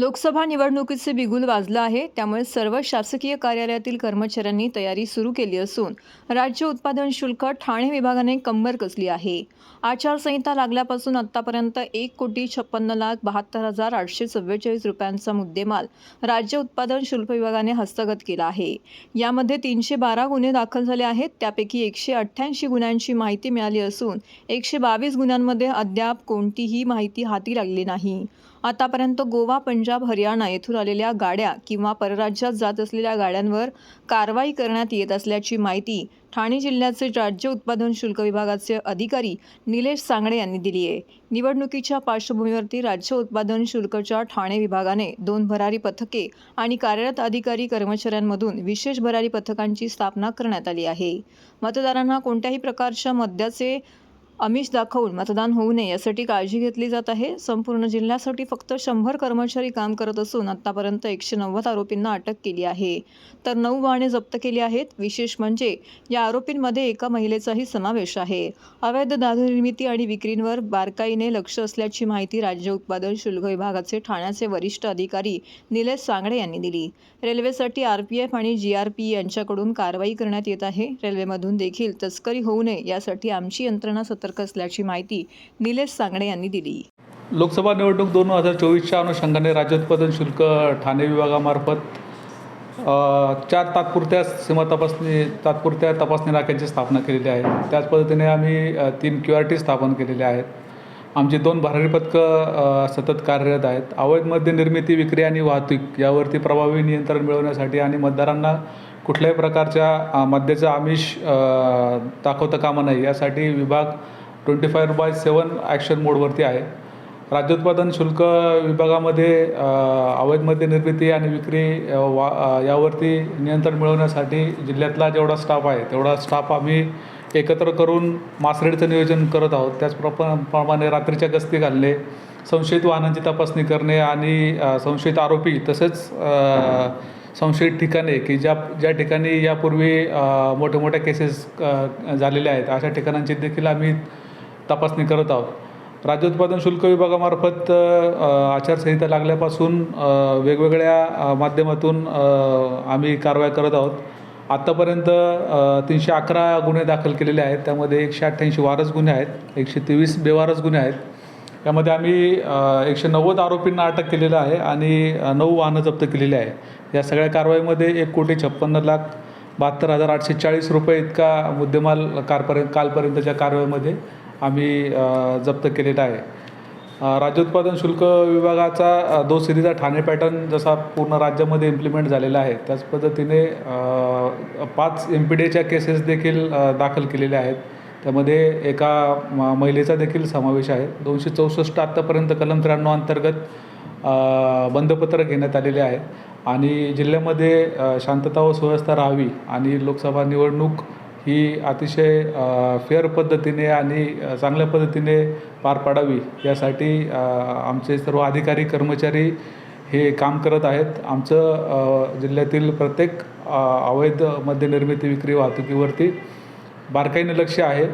लोकसभा निवडणुकीचे बिगुल वाजलं आहे त्यामुळे सर्व शासकीय कार्यालयातील कर्मचाऱ्यांनी तयारी सुरू केली असून राज्य उत्पादन शुल्क ठाणे विभागाने कंबर कसली आहे. आचारसंहिता लागल्यापासून आत्तापर्यंत एक कोटी छप्पन्न लाख बहात्तर हजार आठशे चव्वेचाळीस रुपयांचा मुद्देमाल राज्य उत्पादन शुल्क विभागाने हस्तगत केला आहे. यामध्ये तीनशे बारा गुन्हे दाखल झाले आहेत त्यापैकी एकशे अठ्ठ्याऐंशी गुन्ह्यांची माहिती मिळाली असून एकशे बावीस गुन्ह्यांमध्ये अद्याप कोणतीही माहिती हाती लागली नाही. आतापर्यंत गोवा पंजाब हरियाणा येथून आलेल्या गाड्या किंवा परराज्यात जात असलेल्या गाड्यांवर कारवाई करण्यात येत असल्याची माहिती ठाणे जिल्ह्याचे राज्य उत्पादन शुल्क विभागाचे अधिकारी निलेश सांगडे यांनी दिली आहे. निवडणुकीच्या पार्श्वभूमीवरती राज्य उत्पादन शुल्कच्या ठाणे विभागाने दोन भरारी पथके आणि कार्यरत अधिकारी कर्मचाऱ्यांमधून विशेष भरारी पथकांची स्थापना करण्यात आली आहे. मतदारांना कोणत्याही प्रकारच्या मद्याचे आमिष दाखवून मतदान होऊ नये यासाठी काळजी घेतली जात आहे. संपूर्ण जिल्ह्यासाठी फक्त शंभर कर्मचारी काम करत असून आत्तापर्यंत एकशे नव्वद आरोपींना अटक केली आहे. तर नऊ वाहने जप्त केली आहेत. विशेष म्हणजे या आरोपींमध्ये एका महिलेचाही समावेश आहे. अवैध दारू निर्मिती आणि विक्रींवर बारकाईने लक्ष असल्याची माहिती राज्य उत्पादन शुल्क विभागाचे ठाण्याचे वरिष्ठ अधिकारी निलेश सांगडे यांनी दिली. रेल्वेसाठी आर पी एफ आणि जी आर पी यांच्याकडून कारवाई करण्यात येत आहे. रेल्वेमधून देखील तस्करी होऊ नये यासाठी आमची यंत्रणा सतर्क असल्याची माहिती निलेश सांगणे यांनी दिली. लोकसभा निवडणूक दोन हजार चोवीसच्या अनुषंगाने राज्य उत्पादन शुल्क ठाणे विभागामार्फत चार तात्पुरत्या सीमा तपासणी तात्पुरत्या तपासणी नाक्यांची स्थापना केलेली आहे. त्याच पद्धतीने आम्ही तीन क्यू आर टी स्थापन केलेले आहेत. आमची दोन भरारी पथकं सतत कार्यरत आहेत. अवैध मद्य निर्मिती विक्री आणि वाहतूक यावरती प्रभावी नियंत्रण मिळवण्यासाठी आणि मतदारांना कुठल्याही प्रकारच्या मद्याचं आमिष दाखवता कामा नये यासाठी विभाग twenty five by seven action मोडवरती आहे. राज्य उत्पादन शुल्क विभागामध्ये अवैधमध्ये अवैध निर्मिती आणि विक्री वा यावरती नियंत्रण मिळवण्यासाठी जिल्ह्यातला जेवढा स्टाफ आहे तेवढा स्टाफ आम्ही एकत्र करून मासरेडचं नियोजन करत आहोत. त्याचप्रमाणे प्रमाणे रात्रीच्या गस्ती घालणे संशयित वाहनांची तपासणी करणे आणि संशयित आरोपी तसेच संशयित ठिकाणे की ज्या ज्या ठिकाणी यापूर्वी मोठ्या मोठ्या केसेस झालेल्या आहेत अशा ठिकाणांची देखील आम्ही तपासणी करत आहोत. राज्य उत्पादन शुल्क विभागामार्फत आचारसंहिता लागल्यापासून वेगवेगळ्या माध्यमातून आम्ही कारवाई करत आहोत. आत्तापर्यंत तीनशे अकरा गुन्हे दाखल केलेले आहेत. त्यामध्ये एकशे अठ्ठ्याऐंशी वारस गुन्हे आहेत. एकशे तेवीस बेवारस गुन्हे आहेत. यामध्ये आम्ही एकशे नव्वद आरोपींना अटक केलेलं आहे आणि नऊ वाहनं जप्त केलेली आहे. या सगळ्या कारवाईमध्ये एक कोटी छप्पन्न लाख बहात्तर हजार आठशे चाळीस रुपये इतका मुद्देमाल कारपर्यंत कालपर्यंतच्या कारवाईमध्ये आम्ही जप्त केलेला आहे. राज्य उत्पादन शुल्क विभागाचा दो सिरीचा ठाणे पॅटर्न जसा पूर्ण राज्यामध्ये इम्प्लिमेंट झालेला आहे त्याच पद्धतीने पाच एम पी डीच्या केसेस देखील दाखल केलेल्या आहेत. त्यामध्ये एका म महिलेचा देखील समावेश आहे. दोनशे चौसष्ट आत्तापर्यंत कलम त्र्याण्णव अंतर्गत बंदपत्र घेण्यात आलेले आहे आणि जिल्ह्यामध्ये शांतता व सुव्यवस्था राहावी आणि लोकसभा निवडणूक ही अतिशय फेअर पद्धतीने आणि चांगल्या पद्धतीने पार पाडावी यासाठी आमचे सर्व अधिकारी कर्मचारी हे काम करत आहेत. आमचं जिल्ह्यातील प्रत्येक अवैध मद्यनिर्मिती विक्री वाहतुकीवरती बारकाईने लक्ष आहे.